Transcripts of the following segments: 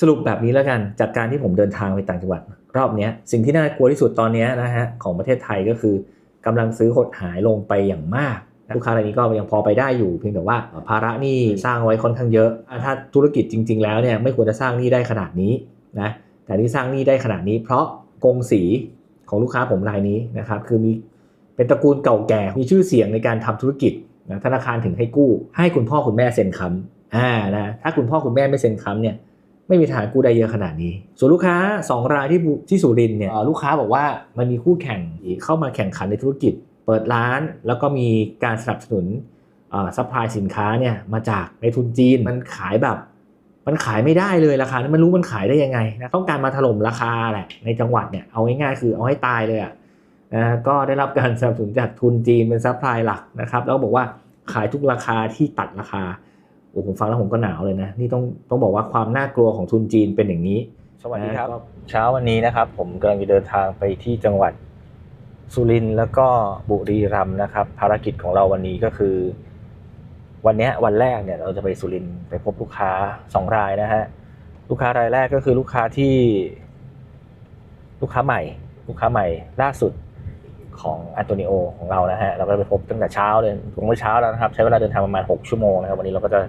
สรุปแบบนี้แล้วกันจากการที่ผมเดินทางไปต่างจังหวัด รอบเนี้ยสิ่งที่น่ากลัวที่สุดตอนเนี้ยนะฮะของประเทศไทยก็คือกำลังซื้อหดหายลงไปอย่างมากลูกค้ารายนี้ก็ยังพอไปได้อยู่ เพียงแต่ว่าภาระหนี้สร้างไว้ค่อนข้างเยอะ ถ้าธุรกิจจริง ๆ แล้วเนี่ยไม่ควรจะสร้างหนี้ได้ขนาดนี้นะแต่ที่สร้างหนี้ได้ขนาดนี้ เพราะกงสีของลูกค้าผมรายนี้นะครับคือมีเป็นตระกูลเก่าแก่มีชื่อเสียงในการทำธุรกิจนะธนาคารถึงให้กู้ ให้คุณพ่อคุณแม่เซ็นค้ำอ่านะถ้าคุณพ่อคุณแม่ไม่เซ็นค้ำเนี่ย ไม่มีทางกู้ได้เยอะขนาดนี้ ส่วนลูกค้า 2 รายที่ที่สุรินเนี่ยลูกค้าบอกว่ามันมีคู่แข่งเข้ามาแข่งขันในธุรกิจ เปิดร้าน แล้วก็มีการสนับสนุนซัพพลายสินค้าเนี่ยมาจากในทุนจีนมันขายแบบมันขายไม่ได้เลยราคานั้นมันรู้มันขายได้ยังไงนะต้องการมาถล่มราคาแหละในจังหวัดเนี่ยเอาง่ายๆคือเอาให้ตายเลยอะนะก็ได้รับการสนับสนุนจากทุนจีนเป็นซัพพลายหลักนะครับแล้วบอกว่าขายทุกราคาที่ตัดราคา ผมฟังแล้วผมก็หนาวเลยนะ นี่ต้องต้องบอกว่าความน่ากลัวของทุนจีนเป็นอย่างนี้ สวัสดีครับ เช้าวันนี้นะครับ ผมกำลังจะเดินทางไปที่จังหวัดสุรินทร์แล้วก็บุรีรัมย์นะครับ ภารกิจของเราวันนี้ก็คือ วันเนี้ยวันแรกเนี่ยเราจะไปสุรินทร์ไปพบลูกค้าสองรายนะฮะลูกค้ารายแรกก็คือลูกค้าที่ ลูกค้าใหม่ ลูกค้าใหม่ล่าสุดของอันโตนิโอของเรานะฮะเราก็ไปพบตั้งแต่เช้าเลยถึงเมื่อเช้าแล้วนะครับ ใช้เวลาเดินทางประมาณ 6 ชั่วโมงนะครับ วันนี้เราก็จะอ่า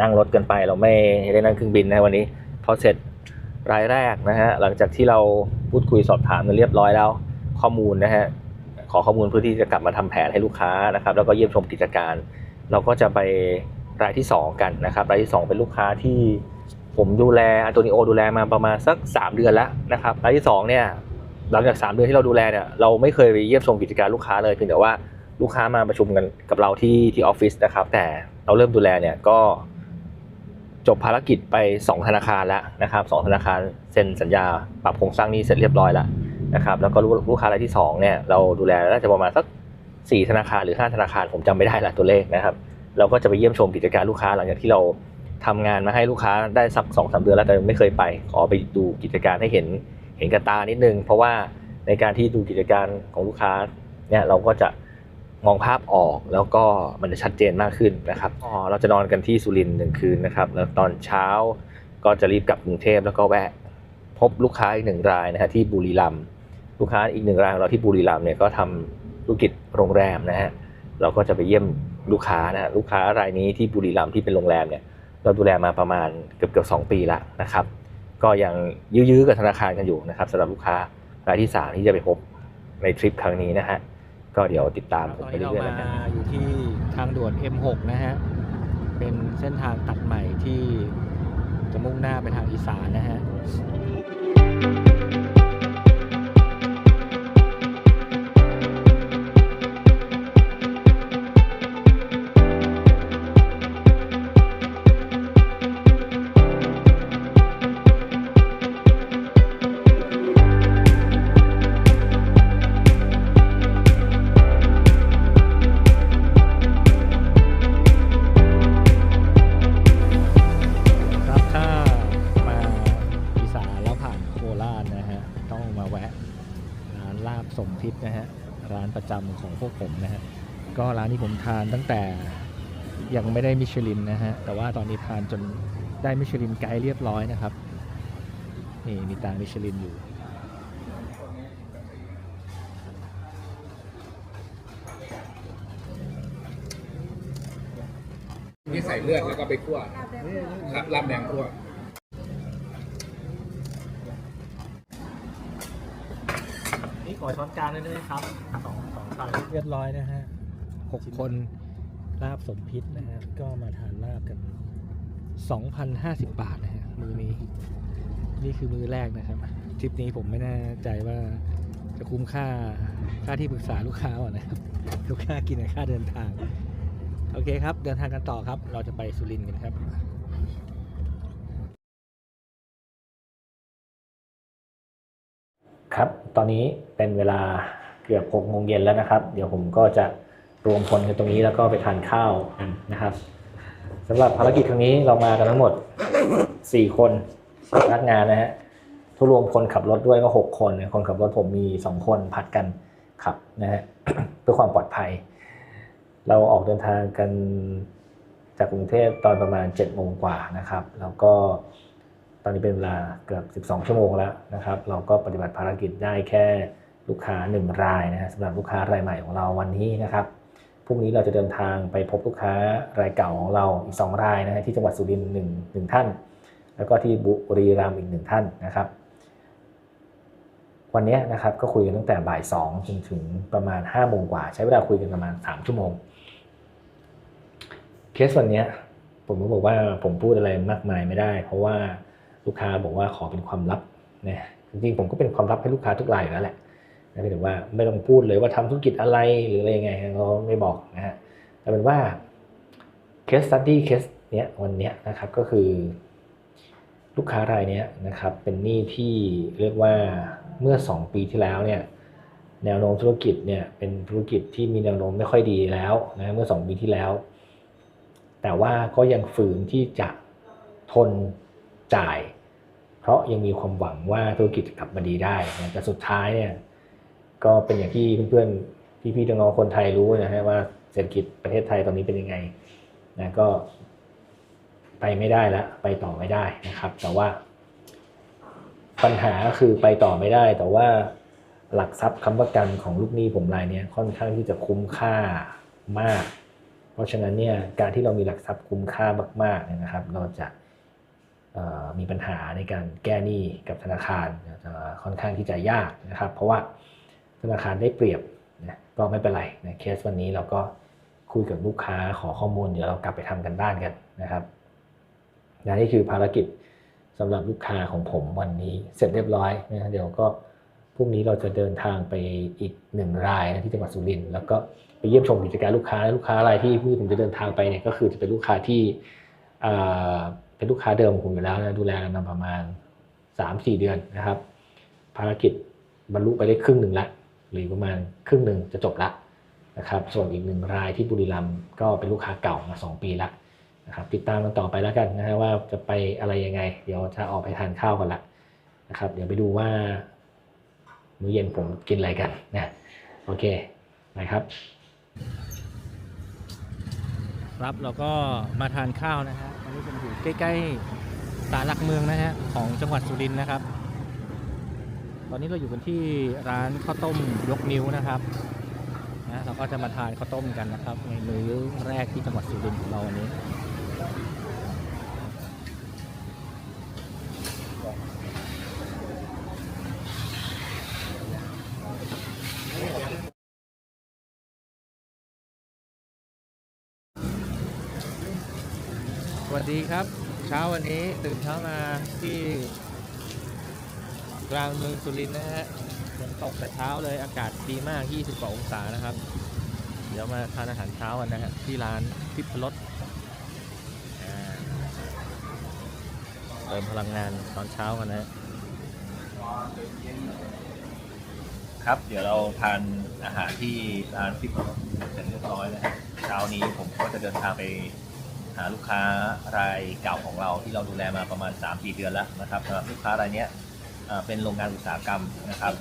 นั่งรถกันไปเราไม่ได้นั่งเครื่องบินนะวันนี้พอเสร็จรายแรกนะฮะหลังจากที่เราพูดคุยสอบถามกันเรียบร้อยแล้ว ข้อมูลนะฮะขอข้อมูลเพื่อที่จะกลับมาทำแผนให้ลูกค้านะครับแล้วก็เยี่ยมชมกิจการ เราก็จะไปรายที่ 2 กันนะครับรายที่ 2 เป็นลูกค้าที่ผมดูแลอันโตนิโอดูแลมาประมาณสัก 3 เดือนแล้วนะครับรายที่2เนี่ยหลังจาก 3 เดือนที่เราดูแลเนี่ยเราไม่เคยไปเยี่ยมชมกิจการลูกค้าเลยเพียงแต่ว่าลูกค้ามาประชุมกันกับเราที่ที่ออฟฟิศนะครับแต่เราเริ่มดูแลเนี่ยก็ จบภารกิจไป 2 ธนาคารแล้วนะครับสองธนาคารเซ็นสัญญาปรับโครงสร้างนี้เสร็จเรียบร้อยแล้วนะครับแล้วก็ลูกลูกค้ารายที่2เนี่ยเราดูแลน่าจะประมาณสัก 4 ธนาคารหรือ 5 ธนาคารผมจำไม่ได้ละตัวเลขนะครับเราก็จะไปเยี่ยมชมกิจการลูกค้าหลังจากที่เราทำงานมาให้ลูกค้าได้สักสองสาเดือนแล้วแต่ไม่เคยไปขอไปดูกิจการให้เห็นเห็นกับตานิดนึง เพราะว่าในการที่ดูกิจการของลูกค้าเนี่ยเราก็จะ มองภาพออกแล้วก็มันจะชัดเจนมากขึ้นนะครับเราจะนอนกันที่สุรินทร์หนึ่งคืนนะครับ แล้วตอนเช้าก็จะรีบกลับกรุงเทพแล้วก็แวะ พบลูกค้าอีกหนึ่งรายนะฮะที่บุรีรัมย์ลูกค้าอีกหนึ่งรายของเราที่บุรีรัมย์เนี่ยก็ทำธุรกิจโรงแรมนะฮะเราก็จะไปเยี่ยมลูกค้านะฮะลูกค้ารายนี้ที่บุรีรัมย์ที่เป็นโรงแรมเนี่ยเราดูแลมาประมาณเกือบเกือบสองปีละนะครับ ก็ยังยื้อๆกับธนาคารกันอยู่นะครับสำหรับลูกค้ารายที่สามที่จะไปพบในทริปครั้งนี้นะฮะ ก็เดี๋ยวติดตามตผอมนไปนี้เราเรื่อยๆมาแล้วกันอยู่ที่ทางด่วน M6 นะฮะ เป็นเส้นทางตัดใหม่ที่จะมุ่งหน้าไปทางอีสานนะฮะ ของพวกผมนะฮะก็ร้านที่ผมทานตั้งแต่ยังไม่ได้มิชลินนะฮะแต่ว่าตอนนี้ทานจนได้มิชลินไกด์เรียบร้อยนะครับนี่มีตามิชลินอยู่นี่ใส่เลือดแล้วก็ไปคั่วครับลาบแดงคั่วนี่ขอช้อนกลางได้ไหมครับสองสองชาม เรียบร้อยนะฮะหกคนลาบสมพิษนะฮะก็มาทานลาบกัน 2,050 บาทนะฮะมือนี้นี่คือมือแรกนะครับทริปนี้ผมไม่แน่ใจว่าจะคุ้มค่าค่าที่ปรึกษาลูกค้าอะนะครับ ลูกค้ากินกับค่าเดินทาง โอเคครับ เดินทางกันต่อครับ เราจะไปสุรินทร์กันครับครับ ตอนนี้เป็นเวลา เกือบ6โมงเย็นแล้วนะครับ เดี๋ยวผมก็จะรวมพลกันตรงนี้แล้วก็ไปทานข้าวกันนะครับสำหรับภารกิจครั้งนี้เรามากันทั้งหมด 4 คนพนักงานนะฮะถ้ารวมคนขับรถด้วยก็ 6 คนคนขับรถผมมี 2 คนผัดกันขับนะฮะเพื่อความปลอดภัย เราออกเดินทางกันจากกรุงเทพตอนประมาณ7โมงกว่านะครับ แล้วก็ตอนนี้เป็นเวลาเกือบ 12 ชั่วโมงแล้วนะครับ เราก็ปฏิบัติภารกิจได้แค่ ลูกค้า 1 รายนะสำหรับลูกค้ารายใหม่ของเราวันนี้นะครับพรุ่งนี้เราจะเดินทางไปพบลูกค้ารายเก่าของเราอีก 2 รายนะที่จังหวัดสุรินทร์หนึ่งหนึ่งท่าน แล้วก็ที่บุรีรัมย์อีกหนึ่งท่านนะครับ วันนี้นะครับก็คุยกันตั้งแต่บ่ายสองจนถึงประมาณ5้าโมงกว่า ใช้เวลาคุยกันประมาณ 3 ชั่วโมง เคสวันนี้ผมก็บอกว่าผมพูดอะไรมากมายไม่ได้ เพราะว่าลูกค้าบอกว่าขอเป็นความลับนะจริงๆผมก็เป็นความลับให้ลูกค้าทุกรายอยู่แล้วแหละ นะเพียงแต่ว่าไม่ต้องพูดเลยว่าทำธุรกิจอะไรหรืออะไรยังไงเราไม่บอกนะฮะแต่เป็นว่าเคสตัดดี้เคสเนี้ยวันเนี้ยนะครับก็คือ ลูกค้ารายเนี้ยนะครับเป็นหนี้ที่เรียกว่าเมื่อ 2 ปีที่แล้วเนี่ยแนวโน้มธุรกิจเนี่ยเป็นธุรกิจที่มีแนวโน้มไม่ค่อยดีแล้วนะเมื่อ 2 ปีที่แล้ว แต่ว่าก็ยังฝืนที่จะทนจ่าย เพราะยังมีความหวังว่าธุรกิจกลับมาดีได้นะแต่สุดท้ายเนี่ย ก็เป็นอย่างที่เพื่อนๆพี่ๆน้องๆคนไทยรู้นะฮะว่าเศรษฐกิจประเทศไทยตอนนี้เป็นยังไงนะก็ไปไม่ได้แล้วไปต่อไม่ได้นะครับ แต่ว่า ปัญหาก็คือไปต่อไม่ได้ แต่ว่าหลักทรัพย์ค้ำประกันของลูกหนี้ผมรายนี้ค่อนข้างที่จะคุ้มค่ามาก เพราะฉะนั้นเนี่ยการที่เรามีหลักทรัพย์คุ้มค่ามากๆเนี่ยนะครับ เราจะมีปัญหาในการแก้หนี้กับธนาคารจะค่อนข้างที่จะยากนะครับ เพราะว่า ธนาคารได้เปรียบนะก็ไม่เป็นไรนะเคสวันนี้เราก็คุยกับลูกค้าขอข้อมูลเดี๋ยวเรากลับไปทำกันบ้านกันนะครับนะนี่คือภารกิจสำหรับลูกค้าของผมวันนี้เสร็จเรียบร้อยนะเดี๋ยวก็พรุ่งนี้เราจะเดินทางไปอีกหนึ่งรายนะที่จังหวัดสุรินทร์แล้วก็ไปเยี่ยมชมกิจการลูกค้าลูกค้ารายที่ที่ผมจะเดินทางไปเนี่ยก็คือจะเป็นลูกค้าที่เป็นลูกค้าเดิมของผมอยู่แล้วนะดูแลกันมาประมาณ 3-4 เดือนนะครับ ภารกิจบรรลุไปได้ครึ่งหนึ่งละ หรือประมาณครึ่งหนึ่งจะจบละนะครับส่วนอีกหนึ่งรายที่บุรีรัมย์ก็เป็นลูกค้าเก่ามา 2 ปีละนะครับติดตามกันต่อไปแล้วกันนะฮะว่าจะไปอะไรยังไง เดี๋ยวจะออกไปทานข้าวกันละนะครับเดี๋ยวไปดูว่ามื้อเย็นผมกินอะไรกันนะโอเคไปครับ ครับเราก็มาทานข้าวนะฮะอันนี้เป็นอยู่ใกล้ๆศาหลักเมืองนะฮะของจังหวัดสุรินทร์นะครับ ตอนนี้เราอยู่กันที่ร้านข้าวต้มยกนิ้วนะครับนะเราก็จะมาทานข้าวต้มกันนะครับในมื้อแรกที่จังหวัดสุรินทร์ของเราวันนี้สวัสดีครับ เช้าวันนี้ตื่นเช้ามาที่ กลางเมืองสุรินทร์นะฮะฝนตกแต่เช้าเลยอากาศดีมาก 20กว่าองศานะครับ เดี๋ยวมาทานอาหารเช้ากันนะฮะที่ร้านทิพรสเติมพลังงานตอนเช้ากันนะครับ เดี๋ยวเราทานอาหารที่ร้านฟิกเสร็จเรียบร้อยแล้วเช้านี้ผมก็จะเดินทางไปหาลูกค้ารายเก่าของเราที่เราดูแลมาประมาณ 3-4 เดือนแล้วนะครับสำหรับลูกค้ารายเนี้ย เป็นโรงงานอุตสาหกรรมนะครับ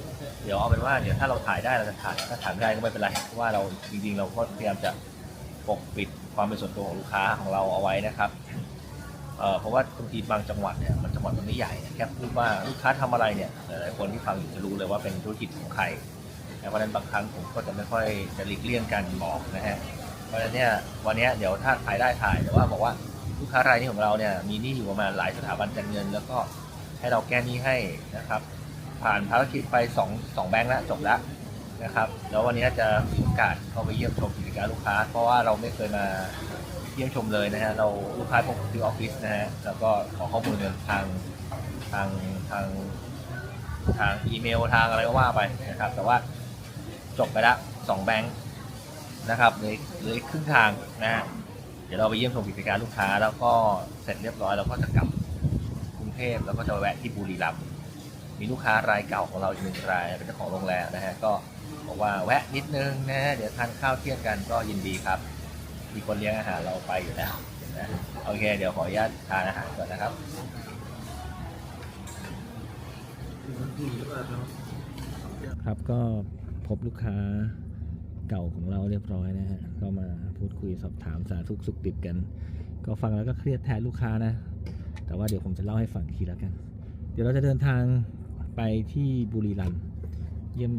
เดี๋ยวเอาเป็นว่าเดี๋ยวถ้าเราถ่ายได้เราจะถ่ายถ้าถ่ายไม่ได้ก็ไม่เป็นไรเพราะว่าเราจริงๆเราก็พยายามจะปกปิดความเป็นส่วนตัวของลูกค้าของเราเอาไว้นะครับเพราะว่าบางทีบางจังหวัดเนี่ยมันจังหวัดมันไม่ใหญ่แค่พูดว่าลูกค้าทำอะไรเนี่ยหลายๆคนที่ฟังอยู่จะรู้เลยว่าเป็นธุรกิจของใครเพราะฉะนั้นบางครั้งผมก็จะไม่ค่อยจะหลีกเลี่ยงการบอกนะฮะเพราะฉะนั้นเนี่ยวันนี้เดี๋ยวถ้าถ่ายได้ถ่ายแต่ว่าบอกว่าลูกค้ารายนี้ของเราเนี่ยมีหนี้อยู่ประมาณหลายสถาบันการเงิน แล้วก็ ให้เราแก้หนี้ให้นะครับ ผ่านภารกิจไปสองสองแบงค์แล้วจบแล้วนะครับ แล้ววันนี้จะมีโอกาสเข้าไปเยี่ยมชมกิจการลูกค้า เพราะว่าเราไม่เคยมาเยี่ยมชมเลยนะฮะเราลูกค้าพบที่ออฟฟิศนะฮะแล้วก็ขอข้อมูลทางทางทางทางอีเมลทางอะไรก็ว่าไปนะครับ แต่ว่าจบไปแล้วสองแบงค์นะครับเลยเลยครึ่งทางนะฮะเดี๋ยวเราไปเยี่ยมชมกิจการลูกค้า แล้วก็เสร็จเรียบร้อยเราก็จะกลับ รุงเทพแล้วก็จะแวะที่บุรีรัมย์มีลูกค้ารายเก่าของเราอีกหนึ่งรายเป็นเจ้าของโรงแรมนะฮะก็บอกว่าแวะนิดนึงนะเดี๋ยวทานข้าวเที่ยงกันก็ยินดีครับ มีคนเลี้ยงอาหารเราไปอยู่แล้วนะโอเค เดี๋ยวขออนุญาตทานอาหารก่อนนะครับครับก็พบลูกค้าเก่าของเราเรียบร้อยนะฮะก็มาพูดคุยสอบถามสาธุกสุขดิบกัน ก็ฟังแล้วก็เครียดแทนลูกค้านะ แต่ว่าเดี๋ยวผมจะเล่าให้ฟังทีล้วกัน เดี๋ยวเราจะเดินทางไปที่บุรีรัมย์เยี่ยม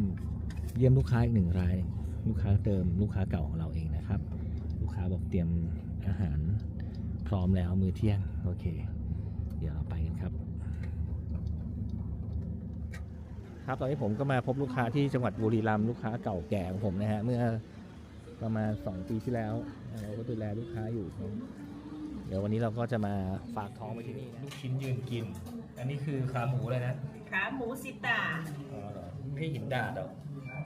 เยี่ยมลูกค้าอีกหนึ่งราย ลูกค้าเดิมลูกค้าเก่าของเราเองนะครับ ลูกค้าบอกเตรียมอาหารพร้อมแล้วมื้อเที่ยงโอเค เดี๋ยวเราไปกันครับ ครับตอนนี้ผมก็มาพบลูกค้าที่จังหวัดบุรีรัมย์ลูกค้าเก่าแก่ของผมนะฮะเมื่อประมาณ 2 ปีที่แล้วเราก็ดูแลลูกค้าอยู่ เดี๋ยววันนี้เราก็จะมาฝากท้องไปที่นี่นะลูกชิ้นยืนกิน อันนี้คือขาหมูเลยนะขาหมูสิตาอ๋อเหรอไม่ใช่หินดาดหรอก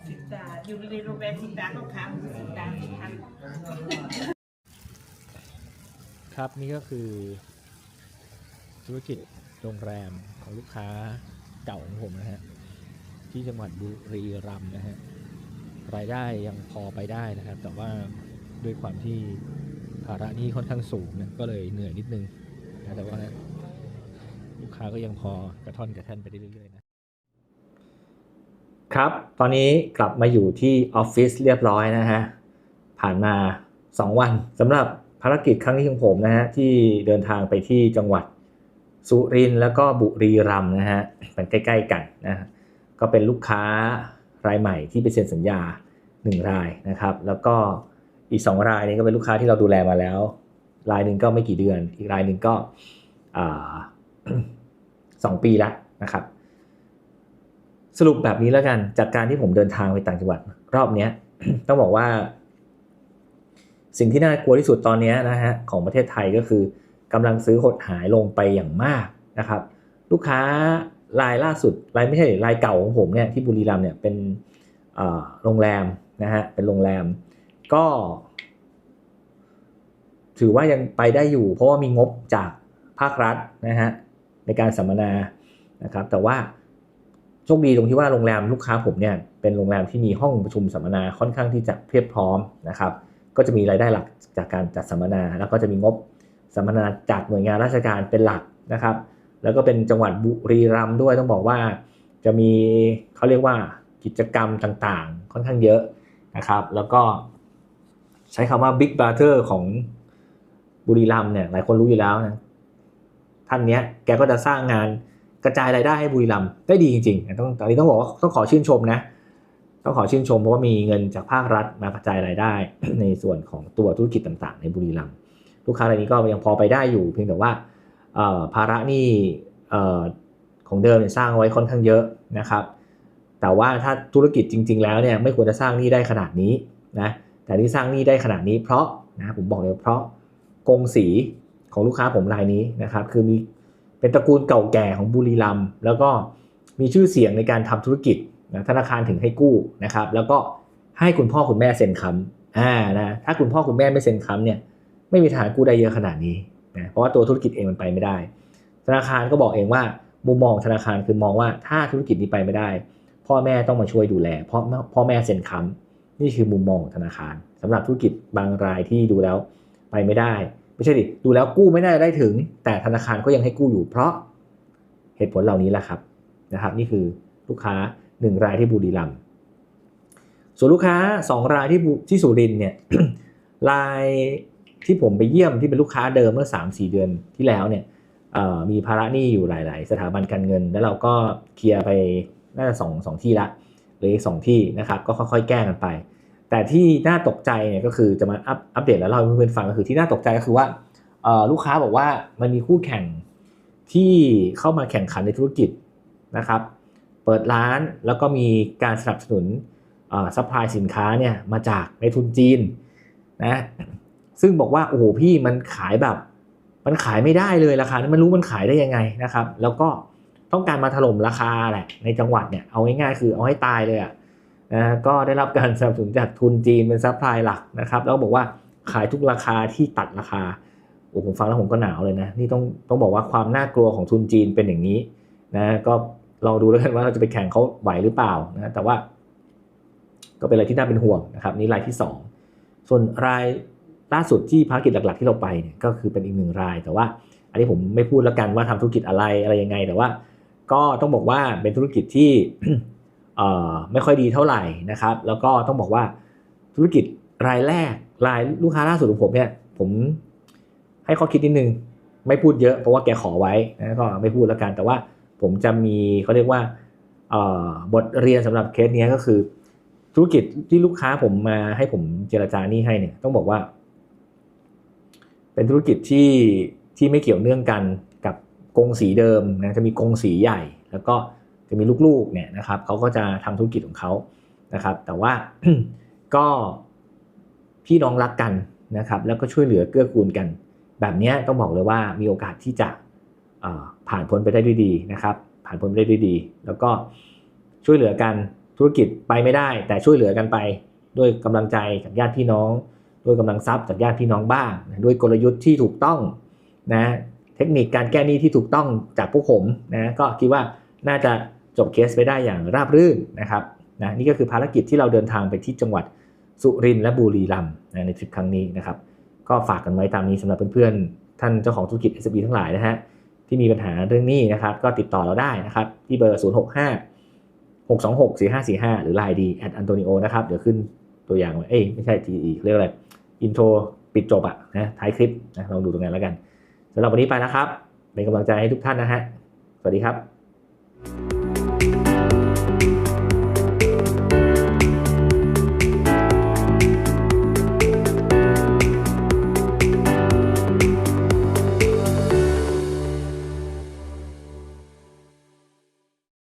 สิตาอยู่ในโรงแรมสิตาก็ขาหมูสิตาสิทันครับนี่ก็คือ ธุรกิจโรงแรมของลูกค้าเก่าของผมนะฮะที่จังหวัดบุรีรัมย์นะฮะรายได้ยังพอไปได้นะครับ แต่ว่าด้วยความที่ ภาระนี้ค่อนข้างสูงเนี่ยก็เลยเหนื่อยนิดนึงนะแต่ว่าลูกค้าก็ยังพอกระท่อนกระแท่นไปได้เรื่อยๆนะครับ ตอนนี้กลับมาอยู่ที่ออฟฟิศเรียบร้อยนะฮะ ผ่านมา 2 วันสำหรับภารกิจครั้งนี้ของผมนะฮะ ที่เดินทางไปที่จังหวัดสุรินทร์แล้วก็บุรีรัมย์นะฮะมันใกล้ๆกันนะฮะก็เป็นลูกค้ารายใหม่ที่ไปเซ็นสัญญา 1 รายนะครับ แล้วก็ อีก2รายนี้ก็เป็นลูกค้าที่เราดูแลมาแล้ว รายหนึ่งก็ไม่กี่เดือน อีกรายหนึ่งก็สองปีแล้วนะครับ สรุปแบบนี้แล้วกันจากการที่ผมเดินทางไปต่างจังหวัด รอบเนี้ยต้องบอกว่า สิ่งที่น่ากลัวที่สุดตอนนี้นะฮะของประเทศไทยก็คือกำลังซื้อหดหายลงไปอย่างมากนะครับ ลูกค้ารายล่าสุดรายไม่ใช่รายเก่าของผมเนี่ยที่บุรีรัมย์เนี่ยเป็นโรงแรมนะฮะเป็นโรงแรม ก็ ถือว่ายังไปได้อยู่ เพราะว่ามีงบจากภาครัฐนะฮะในการสัมมนานะครับ แต่ว่าโชคดีตรงที่ว่าโรงแรมลูกค้าผมเนี่ยเป็นโรงแรมที่มีห้องประชุมสัมมนาค่อนข้างที่จะเพียบพร้อมนะครับ ก็จะมีรายได้หลักจากการจัดสัมมนา แล้วก็จะมีงบสัมมนาจากหน่วยงานราชการเป็นหลักนะครับ แล้วก็เป็นจังหวัดบุรีรัมย์ด้วยต้องบอกว่า จะมีเขาเรียกว่ากิจกรรมต่างๆ ค่อนข้างเยอะนะครับ แล้วก็ ใช้คำว่า Big Brother ของบุรีรัมเนี่ยหลายคนรู้อยู่แล้วนะท่านเนี้ยแกก็จะสร้างงานกระจายรายได้ให้บุรีรัมได้ดีจริงๆต้องตอนนี้ต้องบอกว่าต้องขอชื่นชมนะต้องขอชื่นชมเพราะว่ามีเงินจากภาครัฐมากระจายรายได้ ในส่วนของตัวธุรกิจต่างๆ ในบุรีรัมลูกค้ารายนี้ก็ยังพอไปได้อยู่ เพียงแต่ว่าภาระหนี้เอ่อของเดิมเนี่ยสร้างไว้ค่อนข้างเยอะนะครับ แต่ว่าถ้าธุรกิจจริง ๆ แล้วเนี่ยไม่ควรจะสร้างหนี้ได้ขนาดนี้นะ แต่ที่สร้างหนี้ได้ขนาดนี้เพราะนะผมบอกเลยเพราะกงสีของลูกค้าผมรายนี้นะครับ คือมีเป็นตระกูลเก่าแก่ของบุรีรัมย์แล้วก็มีชื่อเสียงในการทำธุรกิจนะธนาคารถึงให้กู้นะครับ แล้วก็ให้คุณพ่อคุณแม่เซ็นค้ำอ่านะถ้าคุณพ่อคุณแม่ไม่เซ็นค้ำเนี่ยไม่มีทางกู้ได้เยอะขนาดนี้นะเพราะว่าตัวธุรกิจเองมันไปไม่ได้ ธนาคารก็บอกเองว่ามุมมองของธนาคารคือมองว่าถ้าธุรกิจนี้ไปไม่ได้ พ่อแม่ต้องมาช่วยดูแลเพราะพ่อแม่เซ็นค้ำ นี่คือมุมมองของธนาคารสำหรับธุรกิจบางรายที่ดูแล้วไปไม่ได้ ไม่ใช่ดิดูแล้วกู้ไม่ได้ได้ถึง แต่ธนาคารก็ยังให้กู้อยู่ เพราะเหตุผลเหล่านี้แหละครับนะครับ นี่คือลูกค้าหนึ่งรายที่บุรีรัมย์ส่วนลูกค้าสองรายที่ที่สุรินเนี่ยรายที่ผมไปเยี่ยมที่เป็นลูกค้าเดิมเมื่อ 3-4 เดือนที่แล้วเนี่ยมีภาระหนี้อยู่หลาย ๆ สถาบันการเงิน แล้วเราก็เคลียร์ไปน่าจะสองสองที่ละ หรืออีกสองที่นะครับก็ค่อยๆ แก้กันไป แต่ที่น่าตกใจเนี่ยก็คือจะมาอัปอัปเดตแล้วเล่าให้เพื่อนๆฟังก็คือที่น่าตกใจก็คือว่าลูกค้าบอกว่ามันมีคู่แข่งที่เข้ามาแข่งขันในธุรกิจนะครับ เปิดร้านแล้วก็มีการสนับสนุนซัพพลายสินค้าเนี่ยมาจากในทุนจีนนะซึ่งบอกว่าโอ้โหพี่มันขายแบบ มันขายไม่ได้เลยราคานี้มันรู้มันขายได้ยังไงนะครับ แล้วก็ ต้องการมาถล่มราคาแหละในจังหวัดเนี่ยเอาง่ายๆคือเอาให้ตายเลยอะนะก็ได้รับการสนับสนุนจากทุนจีนเป็นซัพพลายหลักนะครับ แล้วบอกว่าขายทุกราคาที่ตัดราคาโอ้ผมฟังแล้วผมก็หนาวเลยนะ นี่ต้องต้องบอกว่าความน่ากลัวของทุนจีนเป็นอย่างนี้นะก็ลองดูแล้วกันว่าเราจะไปแข่งเขาไหวหรือเปล่านะแต่ว่า ก็เป็นอะไรที่น่าเป็นห่วงนะครับ นี่รายที่ 2 ส่วนรายล่าสุดที่ภารกิจหลัก ๆ ที่เราไปเนี่ยก็คือเป็นอีกหนึ่งราย แต่ว่า อันนี้ผมไม่พูดแล้วกันว่าทำธุรกิจอะไรอะไรยังไง แต่ว่า ก็ต้องบอกว่าเป็นธุรกิจที่ไม่ค่อยดีเท่าไหร่นะครับ แล้วก็ต้องบอกว่าธุรกิจรายแรกรายลูกค้าล่าสุดของผมเนี่ยผมให้ข้อคิดนิดนึงไม่พูดเยอะเพราะว่าแกขอไว้นะก็ไม่พูดแล้วกัน แต่ว่าผมจะมีเขาเรียกว่าบทเรียนสำหรับเคสนี้ก็คือ ธุรกิจที่ลูกค้าผมมาให้ผมเจรจานี่ให้เนี่ยต้องบอกว่า เป็นธุรกิจที่ที่ไม่เกี่ยวเนื่องกัน กงสีเดิมนะจะมีกงสีใหญ่ แล้วก็จะมีลูกๆเนี่ยนะครับเขาก็จะทำธุรกิจของเขานะครับ แต่ว่าก็พี่น้องรักกันนะครับ แล้วก็ช่วยเหลือเกื้อกูลกัน แบบเนี้ยต้องบอกเลยว่ามีโอกาสที่จะผ่านพ้นไปได้ด้วยดีนะครับ ผ่านพ้นไปได้ด้วยดี แล้วก็ช่วยเหลือกันธุรกิจไปไม่ได้ แต่ช่วยเหลือกันไปด้วยกำลังใจจากญาติพี่น้อง ด้วยกำลังทรัพย์จากญาติพี่น้องบ้าง ด้วยกลยุทธ์ที่ถูกต้องนะ เทคนิคการแก้หนี้ที่ถูกต้องจากพวกผมนะก็คิดว่าน่าจะจบเคสไปได้อย่างราบรื่นนะครับนะนี่ก็คือภารกิจที่เราเดินทางไปที่จังหวัดสุรินทร์และบุรีรัมย์นะในทริปครั้งนี้นะครับ ก็ฝากกันไว้ตามนี้สำหรับเพื่อนๆ ท่านเจ้าของธุรกิจ SME ทั้งหลายนะฮะที่มีปัญหาเรื่องนี้นะครับ ก็ติดต่อเราได้นะครับ ที่เบอร์ 0 6 5 6 2 6 4 5 4 5 หรือ Line D at Antonio นะครับ เดี๋ยวขึ้นตัวอย่างไว้เอ้ยไม่ใช่ TE เรียกอะไรอินโทรปิดจบอะนะท้ายคลิปนะลองดูตรงนั้นแล้วกัน สำหรับวันนี้ไปนะครับ เป็นกำลังใจให้ทุกท่านนะฮะ สวัสดีครับ